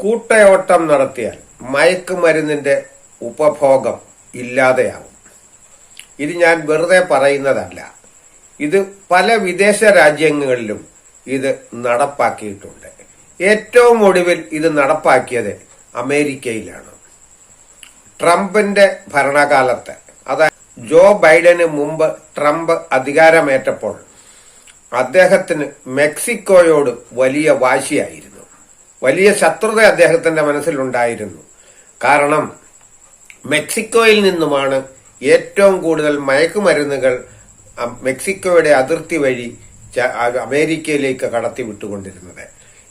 കൂട്ടയോട്ടം നടത്തിയാൽ മയക്കുമരുന്നിന്റെ ഉപഭോഗം ഇല്ലാതെയാവും. ഇത് ഞാൻ വെറുതെ പറയുന്നതല്ല. ഇത് പല വിദേശ രാജ്യങ്ങളിലും ഇത് നടപ്പാക്കിയിട്ടുണ്ട്. ഏറ്റവും ഒടുവിൽ ഇത് നടപ്പാക്കിയത് അമേരിക്കയിലാണ്. ട്രംപിന്റെ ഭരണകാലത്ത് അതായത് ജോ ബൈഡന് മുമ്പ് ട്രംപ് അധികാരമേറ്റപ്പോൾ അദ്ദേഹത്തിന് മെക്സിക്കോയോട് വലിയ വാശിയായിരുന്നു. വലിയ ശത്രുത അദ്ദേഹത്തിന്റെ മനസ്സിലുണ്ടായിരുന്നു. കാരണം മെക്സിക്കോയിൽ നിന്നുമാണ് ഏറ്റവും കൂടുതൽ മയക്കുമരുന്നുകൾ മെക്സിക്കോയുടെ അതിർത്തി വഴി അമേരിക്കയിലേക്ക് കടത്തി വിട്ടുകൊണ്ടിരുന്നത്.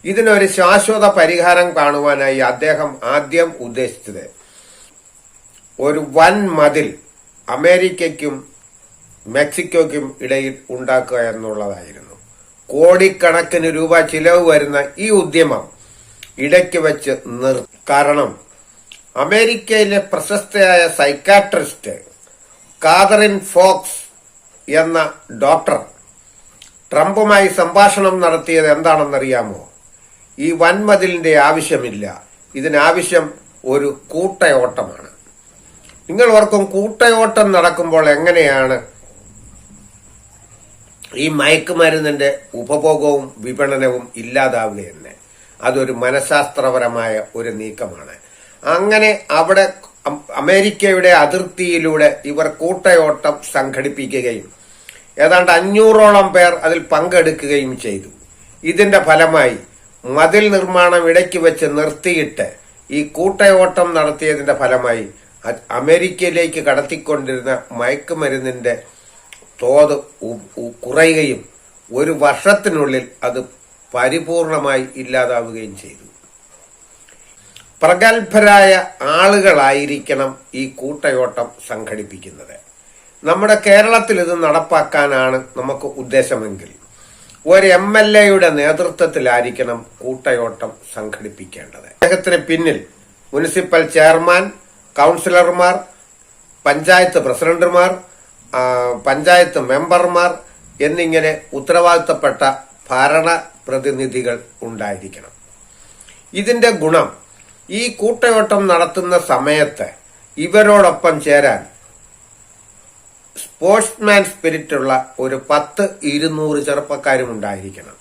ഇതിനൊരു ശാശ്വത പരിഹാരം കാണുവാനായി അദ്ദേഹം ആദ്യം ഉദ്ദേശിച്ചത് ഒരു വൻ മതിൽ അമേരിക്കയ്ക്കും മെക്സിക്കോയ്ക്കും ഇടയിൽ ഉണ്ടാക്കുക എന്നുള്ളതായിരുന്നു. കോടിക്കണക്കിന് രൂപ ചിലവ് വരുന്ന ഈ ഉദ്യമം ഇടയ്ക്ക് വെച്ച് നിർത്തി കാരണം അമേരിക്കയിലെ പ്രശസ്തയായ സൈക്കാട്രിസ്റ്റ് കാതറിൻ ഫോക്സ് എന്ന ഡോക്ടർ ട്രംപുമായി സംഭാഷണം നടത്തിയത് എന്താണെന്നറിയാമോ? ഈ വൻമതിലിന്റെ ആവശ്യമില്ല. ഇതിനാവശ്യം ഒരു കൂട്ടയോട്ടമാണ്. നിങ്ങൾ ഓർക്കും കൂട്ടയോട്ടം നടക്കുമ്പോൾ എങ്ങനെയാണ് ഈ മയക്കുമരുന്നിന്റെ ഉപഭോഗവും വിപണനവും ഇല്ലാതാവുകയെന്ന് അതൊരു മനഃശാസ്ത്രപരമായ ഒരു നീക്കമാണ്. അങ്ങനെ അവിടെ അമേരിക്കയുടെ അതിർത്തിയിലൂടെ ഇവർ കൂട്ടയോട്ടം സംഘടിപ്പിക്കുകയും ഏതാണ്ട് അഞ്ഞൂറോളം പേർ അതിൽ പങ്കെടുക്കുകയും ചെയ്തു. ഇതിന്റെ ഫലമായി മതിൽ നിർമ്മാണം ഇടയ്ക്ക് വെച്ച് നിർത്തിയിട്ട് ഈ കൂട്ടയോട്ടം നടത്തിയതിന്റെ ഫലമായി അമേരിക്കയിലേക്ക് കടത്തിക്കൊണ്ടിരുന്ന മയക്കുമരുന്നിന്റെ തോത് കുറയുകയും ഒരു വർഷത്തിനുള്ളിൽ അത് പരിപൂർണമായി ഇല്ലാതാവുകയും ചെയ്തു. പ്രഗത്ഭരായ ആളുകളായിരിക്കണം ഈ കൂട്ടയോട്ടം സംഘടിപ്പിക്കുന്നത്. നമ്മുടെ കേരളത്തിൽ ഇത് നടപ്പാക്കാനാണ് നമുക്ക് ഉദ്ദേശമെങ്കിൽ ഒരു എം എൽ എയുടെ നേതൃത്വത്തിലായിരിക്കണം കൂട്ടയോട്ടം സംഘടിപ്പിക്കേണ്ടത്. അദ്ദേഹത്തിന് പിന്നിൽ മുനിസിപ്പൽ ചെയർമാൻ കൗൺസിലർമാർ പഞ്ചായത്ത് പ്രസിഡന്റുമാർ പഞ്ചായത്ത് മെമ്പർമാർ എന്നിങ്ങനെ ഉത്തരവാദിത്തപ്പെട്ട ഭരണ പ്രതിനിധികൾ ഉണ്ടായിരിക്കണം. ഇതിന്റെ ഗുണം ഈ കൂട്ടയോട്ടം നടത്തുന്ന സമയത്ത് ഇവരോടൊപ്പം ചേരാൻ സ്പോർട്സ്മാൻ സ്പിരിറ്റുള്ള ഒരു പത്ത് ഇരുന്നൂറ് ചെറുപ്പക്കാരും ഉണ്ടായിരിക്കണം.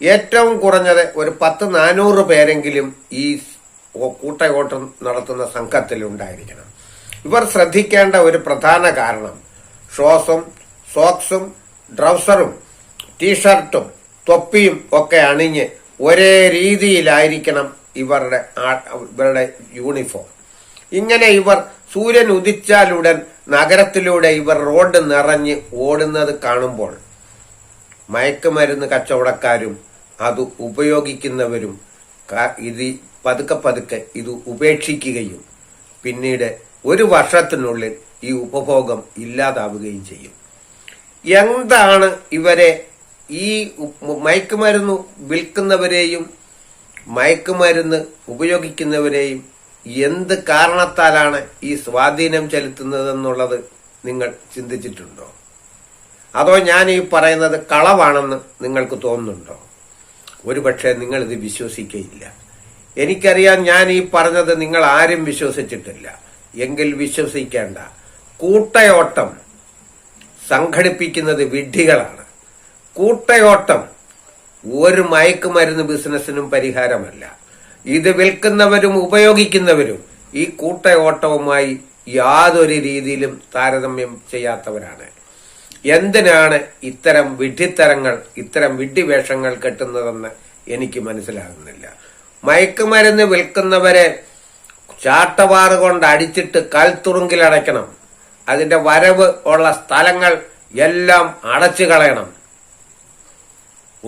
ഏറ്റവും കുറഞ്ഞത് ഒരു പത്ത് നാനൂറ് പേരെങ്കിലും ഈ കൂട്ടയോട്ടം നടത്തുന്ന സംഘത്തിൽ ഉണ്ടായിരിക്കണം. ഇവർ ശ്രദ്ധിക്കേണ്ട ഒരു പ്രധാന കാരണം ഷോസും സോക്സും ട്രൗസറും ടീഷർട്ടും തൊപ്പിയും ഒക്കെ അണിഞ്ഞ് ഒരേ രീതിയിലായിരിക്കണം ഇവരുടെ ഇവരുടെ യൂണിഫോം. ഇങ്ങനെ ഇവർ സൂര്യൻ ഉദിച്ചാലുടൻ നഗരത്തിലൂടെ ഇവർ റോഡ് നിറഞ്ഞ് ഓടുന്നത് കാണുമ്പോൾ മയക്കുമരുന്ന് കച്ചവടക്കാരും അത് ഉപയോഗിക്കുന്നവരും ഇത് പതുക്കെ പതുക്കെ ഇത് ഉപേക്ഷിക്കുകയും പിന്നീട് ഒരു വർഷത്തിനുള്ളിൽ ഈ ഉപഭോഗം ഇല്ലാതാവുകയും ചെയ്യും. എന്താണ് ഇവരെ ഈ മയക്കുമരുന്ന് വിൽക്കുന്നവരെയും മയക്കുമരുന്ന് ഉപയോഗിക്കുന്നവരെയും എന്ത് കാരണത്താലാണ് ഈ സ്വാധീനം ചെലുത്തുന്നതെന്നുള്ളത് നിങ്ങൾ ചിന്തിച്ചിട്ടുണ്ടോ? അതോ ഞാൻ ഈ പറയുന്നത് കളവാണെന്ന് നിങ്ങൾക്ക് തോന്നുന്നുണ്ടോ? ഒരുപക്ഷെ നിങ്ങൾ ഇത് വിശ്വസിക്കയില്ല. എനിക്കറിയാം ഞാൻ ഈ പറഞ്ഞത് നിങ്ങൾ ആരും വിശ്വസിച്ചിട്ടില്ല. എങ്കിൽ വിശ്വസിക്കേണ്ട. കൂട്ടയോട്ടം സംഘടിപ്പിക്കുന്നത് വിഡ്ഢികളാണ്. കൂട്ടയോട്ടം. ഒരു മയക്കുമരുന്ന് ബിസിനസ്സിനും പരിഹാരമല്ല. ഇത് വിൽക്കുന്നവരും ഉപയോഗിക്കുന്നവരും ഈ കൂട്ടയോട്ടവുമായി യാതൊരു രീതിയിലും താരതമ്യം ചെയ്യാത്തവരാണ്. എന്തിനാണ് ഇത്തരം വിഡ്ഢിത്തരങ്ങൾ ഇത്തരം വിഡ്ഢിവേഷങ്ങൾ കെട്ടുന്നതെന്ന് എനിക്ക് മനസ്സിലാകുന്നില്ല. മയക്കുമരുന്ന് വിൽക്കുന്നവരെ ചാട്ടവാറ് കൊണ്ട് അടിച്ചിട്ട് കൽത്തുറുങ്കിലടയ്ക്കണം അതിന്റെ വരവ് ഉള്ള സ്ഥലങ്ങൾ എല്ലാം അടച്ചു കളയണം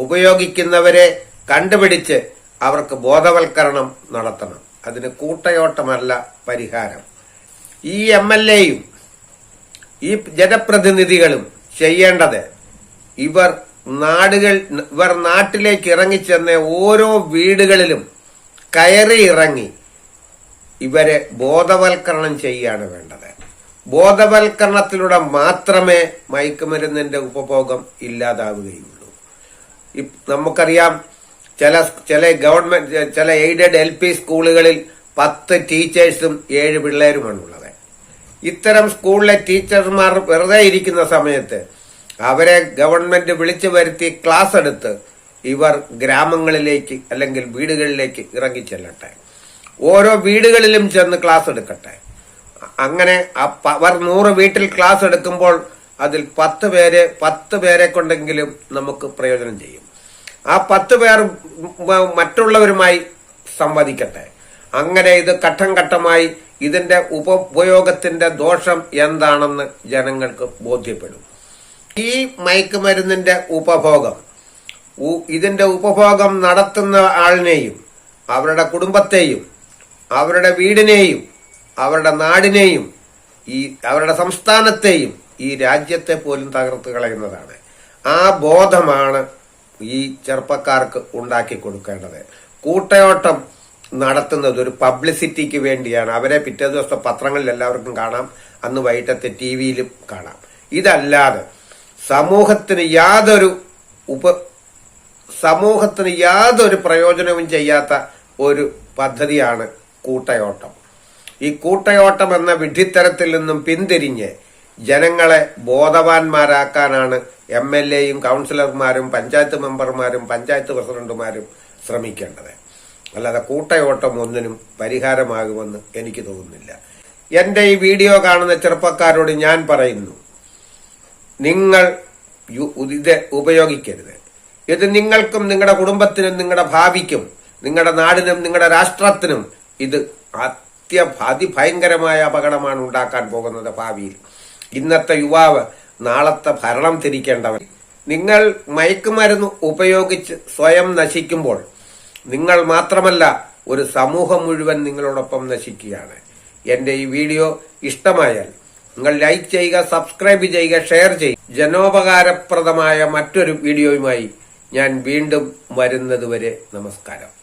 ഉപയോഗിക്കുന്നവരെ കണ്ടുപിടിച്ച് അവർക്ക് ബോധവൽക്കരണം നടത്തണം. അതിന് കൂട്ടയോട്ടമല്ല പരിഹാരം. ഈ എം എൽ എയും ഈ ജനപ്രതിനിധികളും ചെയ്യേണ്ടത് ഇവർ നാടുകൾ ഇവർ നാട്ടിലേക്ക് ഇറങ്ങിച്ചെന്ന ഓരോ വീടുകളിലും കയറി ഇറങ്ങി ഇവരെ ബോധവൽക്കരണം ചെയ്യാണ് വേണ്ടത്. ബോധവൽക്കരണത്തിലൂടെ മാത്രമേ മയക്കുമരുന്നിന്റെ ഉപഭോഗം ഇല്ലാതാവുകയുള്ളൂ. നമുക്കറിയാം ചില ചില ഗവൺമെന്റ് ചില എയ്ഡഡ് എൽ പി സ്കൂളുകളിൽ പത്ത് ടീച്ചേഴ്സും ഏഴ് പിള്ളേരുമാണുള്ളത്. ഇത്തരം സ്കൂളിലെ ടീച്ചർമാർ വെറുതെ ഇരിക്കുന്ന സമയത്ത് അവരെ ഗവൺമെന്റ് വിളിച്ചു വരുത്തി ക്ലാസ് എടുത്ത് ഇവർ ഗ്രാമങ്ങളിലേക്ക് അല്ലെങ്കിൽ വീടുകളിലേക്ക് ഇറങ്ങിച്ചെല്ലട്ടെ ഓരോ വീടുകളിലും ചെന്ന് ക്ലാസ് എടുക്കട്ടെ അങ്ങനെ അവർ നൂറ് വീട്ടിൽ ക്ലാസ് എടുക്കുമ്പോൾ അതിൽ പത്ത് പേരെ പത്ത് പേരെ കൊണ്ടെങ്കിലും നമുക്ക് പ്രയോജനം ചെയ്യും. ആ പത്ത് പേർ മറ്റുള്ളവരുമായി സംവദിക്കട്ടെ. അങ്ങനെ ഇത് ഘട്ടം ഘട്ടമായി ഇതിന്റെ ഉപയോഗത്തിന്റെ ദോഷം എന്താണെന്ന് ജനങ്ങൾക്ക് ബോധ്യപ്പെടും. ഈ മയക്കുമരുന്നിന്റെ ഉപഭോഗം ഇതിന്റെ ഉപഭോഗം നടത്തുന്ന ആളിനെയും അവരുടെ കുടുംബത്തെയും അവരുടെ വീടിനെയും അവരുടെ നാടിനെയും ഈ അവരുടെ സംസ്ഥാനത്തെയും ഈ രാജ്യത്തെ പോലും തകർത്ത് കളയുന്നതാണ്. ആ ബോധമാണ് ഈ ചെറുപ്പക്കാർക്ക് ഉണ്ടാക്കി കൊടുക്കേണ്ടത്. കൂട്ടയോട്ടം നടത്തുന്നത് ഒരു പബ്ലിസിറ്റിക്ക് വേണ്ടിയാണ്. അവരെ പിറ്റേ ദിവസത്തെ പത്രങ്ങളിൽ എല്ലാവർക്കും കാണാം. അന്ന് വൈകിട്ടത്തെ ടി വിയിലും കാണാം. ഇതല്ലാതെ സമൂഹത്തിന് യാതൊരു ഉപ സമൂഹത്തിന് യാതൊരു പ്രയോജനവും ചെയ്യാത്ത ഒരു പദ്ധതിയാണ് കൂട്ടയോട്ടം. ഈ കൂട്ടയോട്ടം എന്ന വിഡ്ഢിത്തരത്തിൽ നിന്നും പിന്തിരിഞ്ഞ് ജനങ്ങളെ ബോധവാന്മാരാക്കാനാണ് എം എൽ എയും കൗൺസിലർമാരും പഞ്ചായത്ത് മെമ്പർമാരും പഞ്ചായത്ത് പ്രസിഡന്റുമാരും ശ്രമിക്കേണ്ടത്. അല്ലാതെ കൂട്ടയോട്ടം ഒന്നിനും പരിഹാരമാകുമെന്ന് എനിക്ക് തോന്നുന്നില്ല. എന്റെ ഈ വീഡിയോ കാണുന്ന ചെറുപ്പക്കാരോട് ഞാൻ പറയുന്നു നിങ്ങൾ ഇത് ഉപയോഗിക്കരുത്. ഇത് നിങ്ങൾക്കും നിങ്ങളുടെ കുടുംബത്തിനും നിങ്ങളുടെ ഭാവിക്കും നിങ്ങളുടെ നാടിനും നിങ്ങളുടെ രാഷ്ട്രത്തിനും ഇത് അത്യ അതിഭയങ്കരമായ അപകടമാണ് ഉണ്ടാക്കാൻ പോകുന്നത് ഭാവിയിൽ. ഇന്നത്തെ യുവാവ് നാളത്തെ ഭരണം തിരിക്കേണ്ടവൻ. നിങ്ങൾ മയക്കുമരുന്ന് ഉപയോഗിച്ച് സ്വയം നശിക്കുമ്പോൾ നിങ്ങൾ മാത്രമല്ല ഒരു സമൂഹം മുഴുവൻ നിങ്ങളോടൊപ്പം നശിക്കുകയാണ്. എന്റെ ഈ വീഡിയോ ഇഷ്ടമായാൽ നിങ്ങൾ ലൈക്ക് ചെയ്യുക സബ്സ്ക്രൈബ് ചെയ്യുക ഷെയർ ചെയ്യുക. ജനോപകാരപ്രദമായ മറ്റൊരു വീഡിയോയുമായി ഞാൻ വീണ്ടും വരുന്നതുവരെ നമസ്കാരം.